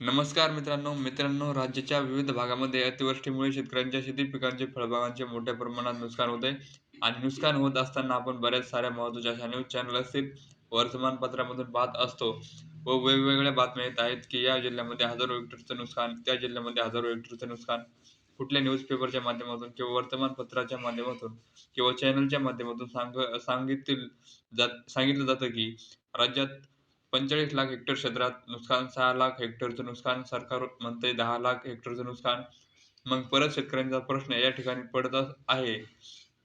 नमस्कार मित्रांनो मित्रांनो राज्याच्या विविध भागामध्ये अतिवृष्टीमुळे शेतकऱ्यांच्या शेती पिकांचे फळबागांचे मोठ्या प्रमाणात नुकसान होते आणि नुकसान होत असताना आपण बऱ्याच साऱ्या महत्त्वाच्या अशा न्यूज चॅनल असतील वर्तमानपत्रामधून पाहत असतो. व वेगवेगळ्या बातम्या येत आहेत की या जिल्ह्यामध्ये हजारो हेक्टरचं नुकसान त्या जिल्ह्यामध्ये हजारो हेक्टरचं नुकसान. कुठल्या न्यूजपेपरच्या माध्यमातून किंवा वर्तमानपत्राच्या माध्यमातून किंवा चॅनलच्या माध्यमातून सांग सांगितलं जात सांगितलं जातं की राज्यात पंचेचाळीस लाख हेक्टर क्षेत्रात नुकसान सहा लाख हेक्टरचं नुकसान सरकार म्हणते दहा लाख हेक्टरचं नुकसान. मग परत शेतकऱ्यांचा प्रश्न या ठिकाणी पडत आहे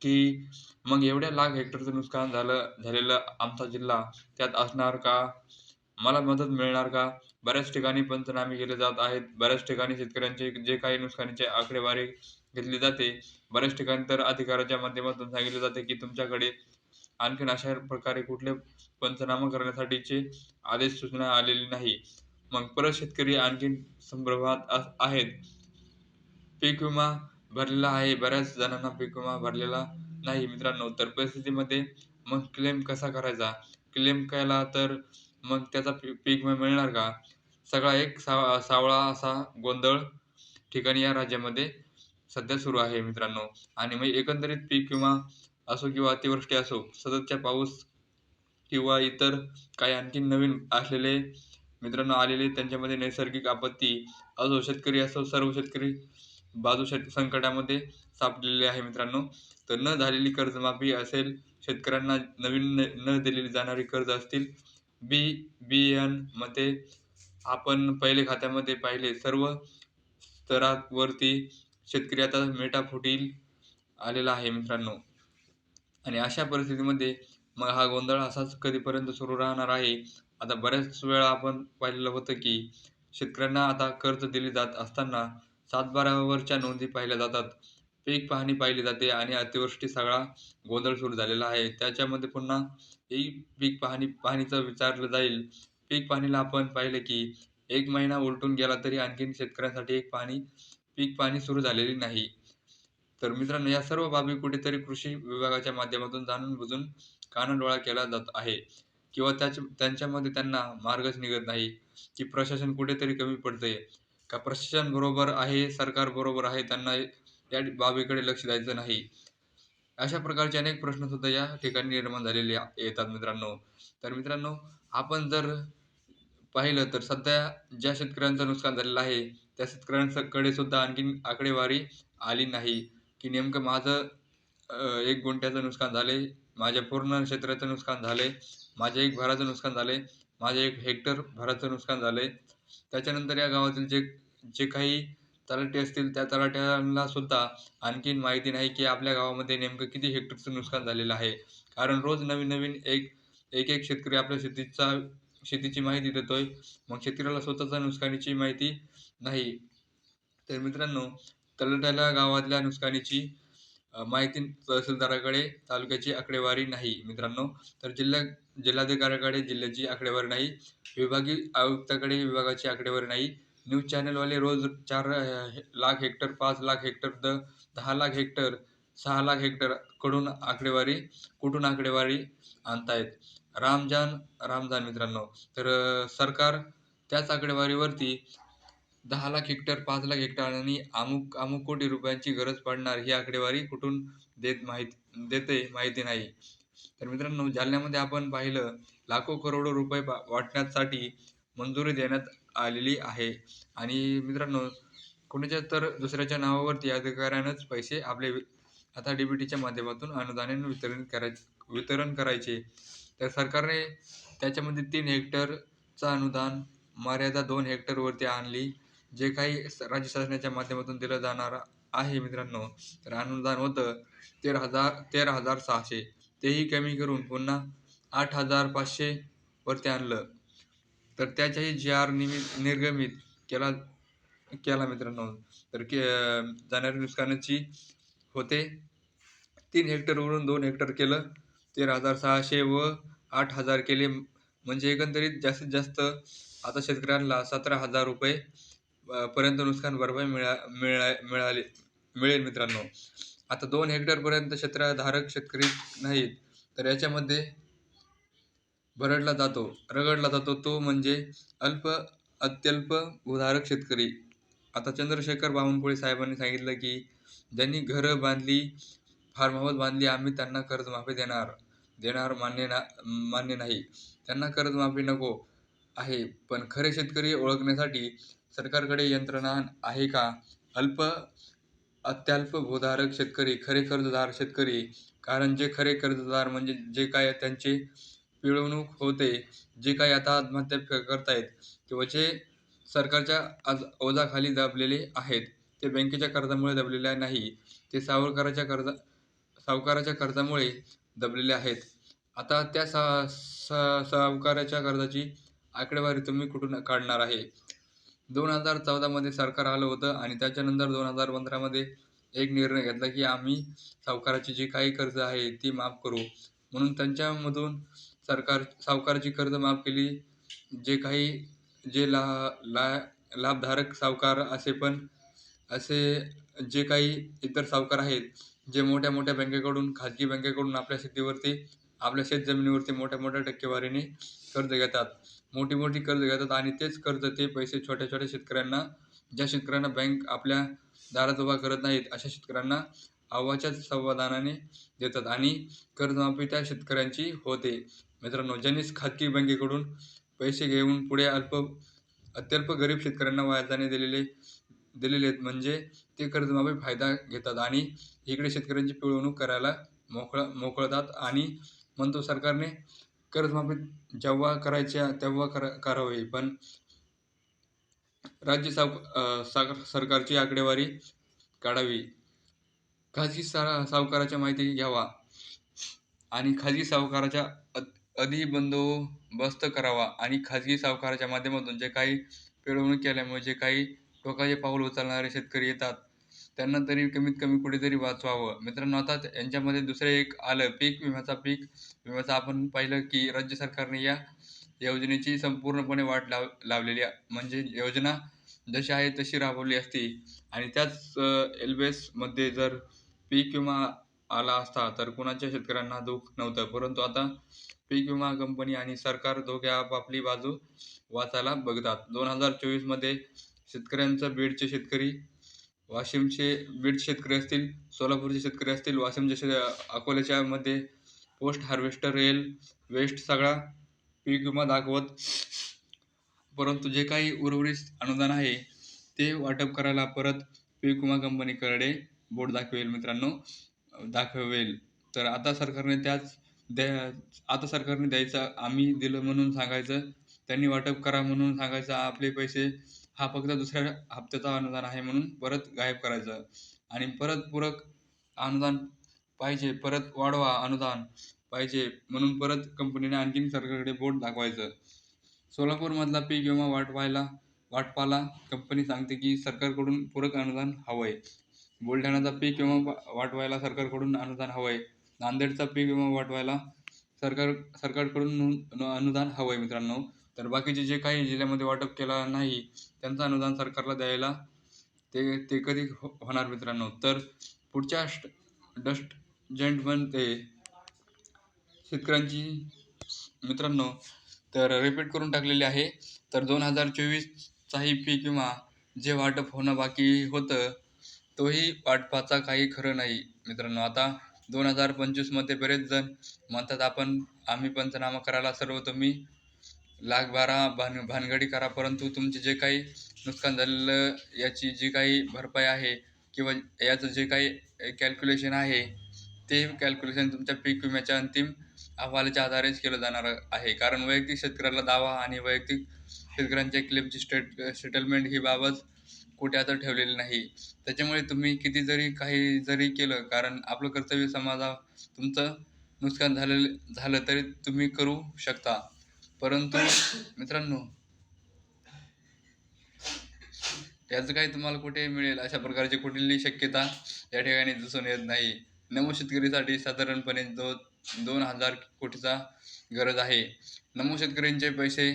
की मग एवढ्या लाख हेक्टरचं नुकसान झालं झालेलं आमचा जिल्हा त्यात असणार का? मला मदत मिळणार का? बऱ्याच ठिकाणी पंचनामे केले जात आहेत. बऱ्याच ठिकाणी शेतकऱ्यांचे जे काही नुकसानीचे आकडेवारी घेतली जाते. बऱ्याच ठिकाणी तर अधिकाराच्या माध्यमातून सांगितले जाते की तुमच्याकडे आणखीन अशा प्रकारे कुठले पंचनामा करण्यासाठीचे आदेश सूचना आलेली नाही. मग परत शेतकरी आणखीन संभ्रमात आहेत. पीक विमा भरलेला आहे. बऱ्याच जणांना पीक विमा भरलेला नाही मित्रांनो. तर परिस्थितीमध्ये मग क्लेम कसा करायचा? क्लेम केला तर मग त्याचा पीक विमा मिळणार का? सगळा एक सा सावळा असा गोंधळ ठिकाणी या राज्यामध्ये सध्या सुरू आहे मित्रांनो. आणि मग एकंदरीत पीक विमा असो किंवा अतिवृष्टी असो सततच्या पाऊस किंवा इतर काही आणखी नवीन असलेले मित्रांनो आलेले त्यांच्यामध्ये नैसर्गिक आपत्ती असो शेतकरी असो सर्व शेतकरी बाजू शेत संकटामध्ये सापडलेले आहे मित्रांनो. तर न झालेली कर्जमाफी असेल शेतकऱ्यांना नवीन न न दिलेली जाणारी कर्ज असतील बी बी एनमध्ये आपण पहिले खात्यामध्ये पाहिले सर्व स्तरावरती शेतकरी आता मेटाफुटील आलेला आहे मित्रांनो. आणि अशा परिस्थितीमध्ये मग हा गोंधळ असाच कधीपर्यंत सुरू राहणार आहे? आता बऱ्याच वेळा आपण पाहिलेलं होतं की शेतकऱ्यांना आता कर्ज दिले जात असताना सातबारावरच्या नोंदी पाहिल्या जातात. पीक पाहणी पाहिली जाते आणि अतिवृष्टी सगळा गोंधळ सुरू झालेला आहे. त्याच्यामध्ये पुन्हा ही पीक पाहणी पाहणीचं विचारलं जाईल. पीक पाहणीला आपण पाहिलं की एक महिना उलटून गेला तरी आणखीन शेतकऱ्यांसाठी एक पाणी पीक पाहणी सुरू झालेली नाही. तर मित्रांनो या सर्व बाबी कुठेतरी कृषी विभागाच्या माध्यमातून जाणून बुजून कानाडोळा केला जात आहे. किंवा त्याच त्यांच्यामध्ये त्यांना मार्गच निघत नाही की प्रशासन कुठेतरी कमी पडतंय. का प्रशासन बरोबर आहे सरकार बरोबर आहे त्यांना या बाबीकडे लक्ष द्यायचं नाही. अशा प्रकारचे अनेक प्रश्न सुद्धा या ठिकाणी निर्माण झालेले येतात मित्रांनो. तर मित्रांनो आपण जर पाहिलं तर सध्या ज्या शेतकऱ्यांचं नुकसान झालेलं आहे त्या शेतकऱ्यांकडे सुद्धा आणखीन आकडेवारी आली नाही. की नेमकं माझं एक गुंठ्याचं नुकसान झाले माझ्या पूर्ण क्षेत्राचं नुकसान झाले माझ्या एक भराचं नुकसान झाले माझे एक हेक्टर भराचं नुकसान झाले. त्याच्यानंतर या गावातील जे जे काही तलाटे असतील त्या तलाट्यांना सुद्धा आणखीन माहिती नाही की आपल्या गावामध्ये नेमकं किती हेक्टरचं नुकसान झालेलं आहे. कारण रोज नवीन नवीन एक एक एक शेतकरी आपल्या शेतीचा शेतीची माहिती देतोय. मग शेतकऱ्याला स्वतःचा नुकसानीची माहिती नाही. तर मित्रांनो तलाट्याला गावातल्या नुकसानीची माहिती तहसीलदाराकडे तालुक्याची आकडेवारी नाही मित्रांनो. तर जिल्हा जिल्हाधिकाऱ्याकडे जिल्ह्याची आकडेवारी नाही विभागीय आयुक्ताकडे विभागाची आकडेवारी नाही. न्यूज चॅनलवाले रोज चार लाख हेक्टर पाच लाख हेक्टर द दहा लाख हेक्टर सहा लाख हेक्टरकडून आकडेवारी कुठून आकडेवारी आणतायत? रामजान रामजान मित्रांनो. तर सरकार त्याच आकडेवारीवरती दहा लाख हेक्टर पाच लाख हेक्टर आणि अमुक अमुक कोटी रुपयांची गरज पडणार ही आकडेवारी कुठून देत माहीत देते माहिती नाही. तर मित्रांनो जालन्यामध्ये आपण पाहिलं लाखो करोडो रुपये वाटण्यासाठी मंजुरी देण्यात आलेली आहे. आणि मित्रांनो कोणाच्या तर दुसऱ्याच्या नावावरती अधिकाऱ्यानंच पैसे आपले आता डी बी टीच्या माध्यमातून अनुदाने वितरण करायचे वितरण करायचे. तर सरकारने त्याच्यामध्ये तीन हेक्टरचं अनुदान मर्यादा दोन हेक्टरवरती आणली. जे काही राज्य शासनाच्या माध्यमातून दिलं जाणार आहे मित्रांनो तर अनुदान होतं तेरा हजार तेरा हजार सहाशे. तेही कमी करून पुन्हा आठ हजार पाचशे वरती आणलं. तर त्याच्याही जी आर निमित निर्गमित केला केला मित्रांनो. तर के जाणाऱ्या नुकसानाची होते. तीन हेक्टरवरून दोन हेक्टर केलं. तेरा हजार सहाशे व आठ हजार केले. म्हणजे एकंदरीत जास्तीत जास्त आता शेतकऱ्यांना सतरा हजार रुपये पर्यंत नुकसान भरपाई मिळा मिळा मिळाली मिळेल मित्रांनो. आता दोन हेक्टरपर्यंत क्षेत्रधारक शेतकरी नाहीत तर याच्यामध्ये भरडला जातो रगडला जातो तो म्हणजे अल्प अत्यल्प भूधारक शेतकरी. आता चंद्रशेखर बावनकुळे साहेबांनी सांगितलं की ज्यांनी घरं बांधली फार्म हाऊस बांधली आम्ही त्यांना कर्जमाफी देणार. देणार मान्य ना मान्य नाही. त्यांना कर्जमाफी नको. आहे. पण खरे शेतकरी ओळखण्यासाठी सरकारकडे यंत्रणा आहे का? अल्प अत्यल्प भूधारक शेतकरी खरे कर्जदार शेतकरी. कारण जे खरे कर्जदार म्हणजे जे काय त्यांचे पिळवणूक होते जे काही आता आत्महत्या करतायत किंवा जे सरकारच्या आज ओझाखाली दबलेले आहेत ते बँकेच्या कर्जामुळे दबलेले नाही ते सावकाराच्या कर्जा सावकाराच्या कर्जामुळे दबलेले आहेत. आता त्या सा सा- सावकाराच्या कर्जाची आकडेवारी तुम्ही कुठून काढणार आहे? दोन हजार चौदामध्ये सरकार आलं होतं आणि त्याच्यानंतर दोन हजार पंधरामध्ये एक निर्णय घेतला की आम्ही सावकाराची जी काही कर्ज आहे ती माफ करू. म्हणून त्यांच्यामधून सरकार सावकाराची कर्ज माफ केली. जे काही जे ला ला लाभधारक सावकार असे पण असे जे काही इतर सावकार आहेत जे मोठ्या मोठ्या बँकेकडून खाजगी बँकेकडून आपल्या शेतीवरती आपल्या शेतजमिनीवरती मोठ्या मोठ्या टक्केवारीने कर्ज घेतात. मोठी मोठी कर्ज घेतात आणि तेच कर्ज ते पैसे छोट्या छोट्या शेतकऱ्यांना ज्या शेतकऱ्यांना बँक आपल्या दारात उभा करत नाहीत अशा शेतकऱ्यांना अव्वाच्या संवादानाने देतात आणि कर्जमाफी त्या शेतकऱ्यांची होते. मित्रांनो ज्यांनीच खाजगी बँकेकडून पैसे घेऊन पुढे अल्प अत्यल्प गरीब शेतकऱ्यांना व्याजाने दिलेले दिलेले आहेत म्हणजे ते कर्जमाफी फायदा घेतात आणि इकडे शेतकऱ्यांची पिळवणूक करायला मोकळा मोकळतात आणि म्हणतो सरकारने कर्जमाफी जेव्हा करायच्या तेव्हा करा करावी. पण राज्य साव साग- सरकारची आकडेवारी काढावी. खाजगी सा सावकाराच्या माहिती घ्यावा आणि खाजगी सावकाराच्या अ- अधि बंदोबस्त करावा आणि खाजगी सावकाराच्या माध्यमातून जे काही पिळवणूक केल्यामुळे जे काही टोकाचे पाऊल उचलणारे शेतकरी येतात त्यांना तरी कमीत कमी कुठेतरी वाचवावं. मित्रांनो आता यांच्यामध्ये दुसरं एक आलं पीक विम्याचा पीक. विम्याचा आपण पाहिलं की राज्य सरकारने या योजनेची संपूर्णपणे वाट लाव लावलेली आहे. म्हणजे योजना जशी आहे तशी राबवली असती. आणि त्याच एल्बेसमध्ये जर पीक विमा आला असता तर कुणाच्या शेतकऱ्यांना दुःख नव्हतं. परंतु आता पीक विमा कंपनी आणि सरकार दोघे आपापली बाजू वाचायला बघतात. दोन हजार चोवीसमध्ये शेतकऱ्यांचं बीडचे शेतकरी वाशिमचे बीड शेतकरी असतील सोलापूरचे शेतकरी असतील वाशिमच्या शे अकोल्याच्या मध्ये पोस्ट हार्वेस्टर रेल वेस्ट सगळा पीक विमा दाखवत. परंतु जे काही उर्वरित अनुदान आहे ते वाटप करायला परत पीक विमा कंपनीकडे बोट दाखवेल मित्रांनो. दाखवेल. तर आता सरकारने त्याच द्या आता सरकारने द्यायचं आम्ही दिलं म्हणून सांगायचं त्यांनी वाटप करा म्हणून सांगायचं आपले पैसे हा फक्त दुसऱ्या हप्त्याचा अनुदान आहे म्हणून परत गायब करायचं. आणि परत पूरक अनुदान पाहिजे परत वाढवा अनुदान पाहिजे म्हणून परत कंपनीने आणखीन सरकारकडे बोट दाखवायचं. सोलापूरमधला पीक विमा वाटवायला वाटपाला कंपनी सांगते की सरकारकडून पूरक अनुदान हवं आहे बुलढाण्याचा पीक विमा वाटवायला सरकारकडून अनुदान हवं आहे नांदेडचा पीक विमा वाटवायला सरकार सरकारकडून अनुदान हवं आहे मित्रांनो. तर बाकीचे जे काही जिल्ह्यामध्ये वाटप केला नाही त्यांचं अनुदान सरकारला द्यायला ते ते कधी हो- होणार मित्रांनो? तर पुढच्या डस्ट जंटमध्ये शेतकऱ्यांची मित्रांनो तर रिपीट करून टाकलेली आहे. तर दोन हजार चोवीसचाही पी किंवा जे वाटप होणं बाकी होतं तोही वाटपाचा काही खरं नाही मित्रांनो. आता दोन हजार पंचवीसमध्ये बरेच जण म्हणतात आपण आम्ही पंचनामा करायला सर्व तुम्ही लाख बारा भान भानगडी करा परंतु तुमचे जे काही नुकसान झालेलं याची जी काही भरपाई आहे किंवा याचं जे काही कॅल्क्युलेशन आहे ते कॅल्क्युलेशन तुमच्या पीक विम्याच्या अंतिम अहवालाच्या आधारेच केलं जाणार आहे. कारण वैयक्तिक शेतकऱ्याला दावा आणि वैयक्तिक शेतकऱ्यांच्या क्लेमची स्टेट सेटलमेंट ही बाबत कुठे आता ठेवलेली नाही. त्याच्यामुळे तुम्ही किती जरी काही जरी केलं कारण आपलं कर्तव्य समाजा तुमचं नुकसान झालेलं झालं तरी तुम्ही करू शकता. परंतु मित्रांनो याचं काही तुम्हाला कुठे मिळेल अशा प्रकारची कुठलीही शक्यता या ठिकाणी दिसून येत नाही. नमो शेतकरीसाठी साधारणपणे दो दोन हजार कोटीचा गरज आहे. नमो शेतकऱ्यांचे पैसे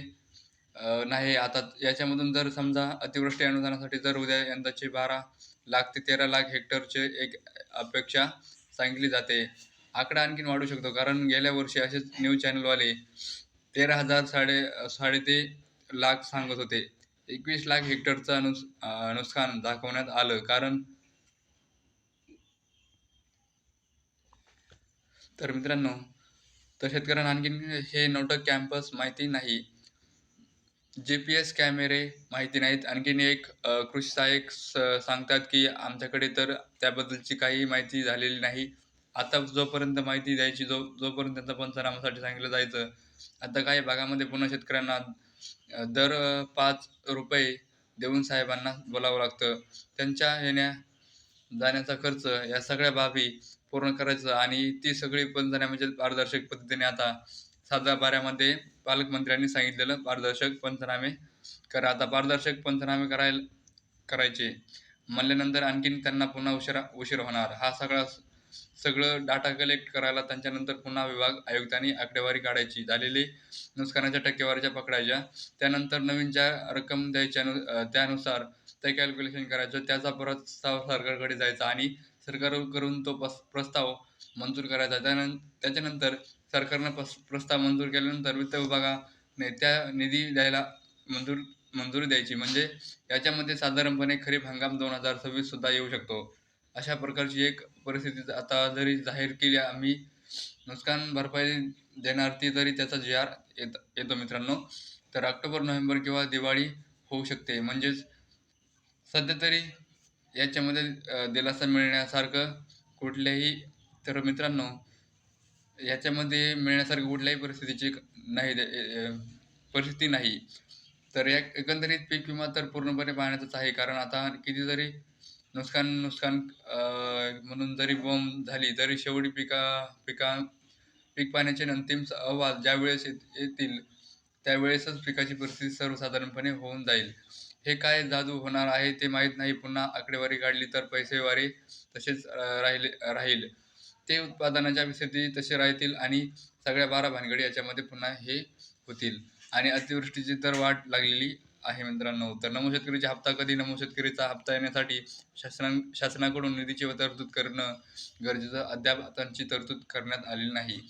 नाही आता याच्यामधून जर समजा अतिवृष्टी अनुदानासाठी जर उद्या यंदाचे बारा लाख ते तेरा लाख हेक्टरचे एक अपेक्षा सांगितली जाते. आकडा आणखीन वाढू शकतो कारण गेल्या वर्षी असेच न्यूज चॅनलवाले तेरा हजार साडे साडे ते लाख सांगत होते. एकवीस लाख हेक्टरचं नुस नुकसान दाखवण्यात आलं. कारण तर मित्रांनो तर शेतकऱ्यांना आणखीन हे नोटक कॅम्पस माहिती नाही. जे पी एस कॅमेरे माहिती नाहीत. आणखीन एक कृषी सहाय्यक स- सांगतात की आमच्याकडे तर त्याबद्दलची काही माहिती झालेली नाही. आता जोपर्यंत माहिती द्यायची जो जोपर्यंत त्यांचा पंचनामासाठी सांगितलं जायचं आता काही भागामध्ये पुन्हा शेतकऱ्यांना दर पाच रुपये देऊन साहेबांना बोलावं लागतं. त्यांच्या येण्या जाण्याचा खर्च या सगळ्या बाबी पूर्ण करायचं आणि ती सगळी पंचनामे म्हणजे पारदर्शक पद्धतीने आता सातव्या बाऱ्यामध्ये पालकमंत्र्यांनी सांगितलेलं पारदर्शक पंचनामे करा. आता पारदर्शक पंचनामे करायला करायचे. म्हणल्यानंतर आणखीन त्यांना पुन्हा उशिरा उशीर होणार. हा सगळा सगळं डाटा कलेक्ट करायला त्यांच्यानंतर पुन्हा विभाग आयुक्तांनी आकडेवारी काढायची. झालेली नुकसानाच्या टक्केवारीच्या पकडायच्या. त्यानंतर नवीन ज्या रक्कम द्यायच्या त्यानुसार ते कॅल्क्युलेशन करायचं. त्याचा प्रस्ताव सरकारकडे जायचा आणि सरकारकडून तो पस प्रस्ताव मंजूर करायचा. त्यानं त्याच्यानंतर सरकारनं पस प्रस्ताव मंजूर केल्यानंतर वित्त विभागाने त्या निधी द्यायला मंजूर मंजुरी द्यायची. म्हणजे याच्यामध्ये साधारणपणे खरीप हंगाम दोन हजार सव्वीस सुद्धा येऊ शकतो. अशा प्रकारची एक परिस्थिती आता जरी जाहीर केली आम्ही नुकसान भरपाई देणार ती तरी त्याचा जी आर येत येतो मित्रांनो. तर ऑक्टोबर नोव्हेंबर किंवा दिवाळी होऊ शकते. म्हणजेच सध्या तरी याच्यामध्ये दिलासा मिळण्यासारखं कुठल्याही तर मित्रांनो याच्यामध्ये मिळण्यासारखं कुठल्याही परिस्थितीची नाही दे- परिस्थिती नाही. तर या एकंदरीत पीक विमा तर पूर्णपणे पाहण्यातच आहे. कारण आता कितीतरी नुकसान नुकसान म्हणून जरी बोंब झाली तरी शेवटी पिका पिका पीक पाण्याचे अंतिम अहवाल ज्यावेळेस येत- येतील त्यावेळेसच पिकाची परिस्थिती सर्वसाधारणपणे होऊन जाईल. हे काय जादू होणार आहे ते माहीत नाही. पुन्हा आकडेवारी काढली तर पैसेवारी तसेच राहिले राहील. ते उत्पादनाच्या स्थिती तसे राहतील आणि सगळ्या बारा भानगडी याच्यामध्ये पुन्हा हे होतील. आणि अतिवृष्टीची तर वाट लागलेली आहे मित्रांनो. तर नमो शेतकरीचा हप्ता कधी? नमो शेतकरीचा हप्ता येण्यासाठी शासना शासनाकडून निधीची तरतूद करणं गरजेचं. अद्याप त्यांची तरतूद करण्यात आलेली नाही.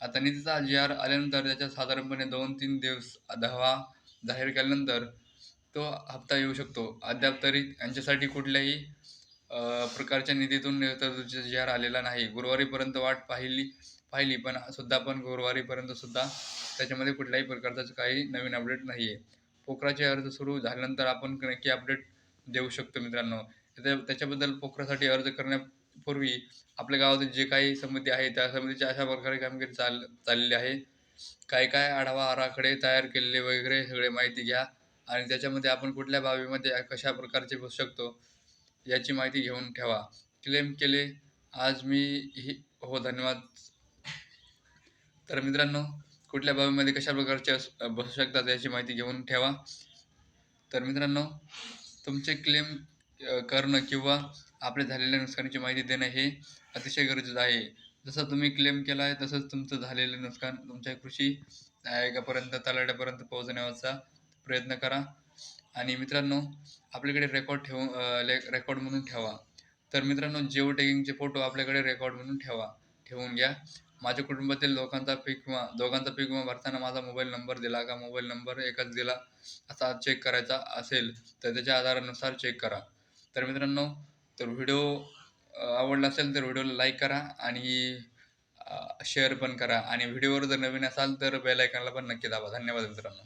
आता निधीचा जी आर आल्यानंतर त्याच्या साधारणपणे दोन तीन दिवस दहावा जाहीर केल्यानंतर तो हप्ता येऊ शकतो. अद्याप तरी यांच्यासाठी कुठल्याही प्रकारच्या निधीतून तरतूदीचा जी आर आलेला नाही. गुरुवारीपर्यंत वाट पाहिली पाहिली पण सुद्धा पण गुरुवारीपर्यंत सुद्धा त्याच्यामध्ये कुठल्याही प्रकारचं काही नवीन अपडेट नाही आहे पोखराचे अर्ज सुरू झाल्यानंतर आपण नक्की अपडेट देऊ शकतो मित्रांनो. त्या त्याच्याबद्दल पोखरासाठी अर्ज करण्यापूर्वी आपल्या गावातील जे काही समिती आहे त्या समितीच्या अशा प्रकारे कामगिरी चाल चाललेली आहे. काय काय आढावा आराखडे तयार केलेले वगैरे सगळे माहिती घ्या आणि त्याच्यामध्ये आपण कुठल्या बाबीमध्ये कशा प्रकारचे बसू शकतो याची माहिती घेऊन ठेवा. क्लेम केले. आज मी ही हो धन्यवाद. तर मित्रांनो कुठल्या बाबीमध्ये कशा प्रकारचे बसू शकतात याची माहिती घेऊन ठेवा. तर मित्रांनो तुमचे क्लेम करणं किंवा आपल्या झालेल्या नुकसानीची माहिती देणं हे अतिशय गरजेचं आहे. जसं तुम्ही क्लेम केला आहे तसंच तुमचं झालेलं नुकसान तुमच्या कृषी आयोगापर्यंत तलाट्यापर्यंत पोहोचण्याचा प्रयत्न करा. आणि मित्रांनो आपल्याकडे रेकॉर्ड ठेवू रेकॉर्ड म्हणून ठेवा. तर मित्रांनो जिओ टॅगिंगचे फोटो आपल्याकडे रेकॉर्ड म्हणून ठेवा ठेवून घ्या. माझ्या कुटुंबातील लोकांचा पीक विमा दोघांचा पीक विमा भरताना माझा मोबाईल नंबर दिला का? मोबाईल नंबर एकच दिला. असा चेक करायचा असेल तर त्याच्या आधारानुसार चेक करा. तर मित्रांनो तर व्हिडिओ आवडला असेल तर व्हिडिओला लाईक करा आणि शेअर पण करा. आणि व्हिडिओवर जर नवीन असाल तर बेल आयकॉनला पण नक्की दाबा. धन्यवाद मित्रांनो.